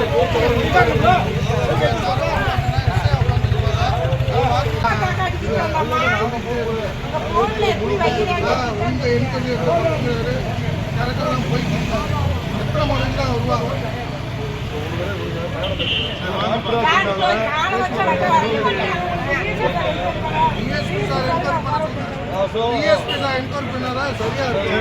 வருவாங்க DSP sir enquiry பண்ண DSP sir enquiry பண்ணாரா சரியா இருக்கு.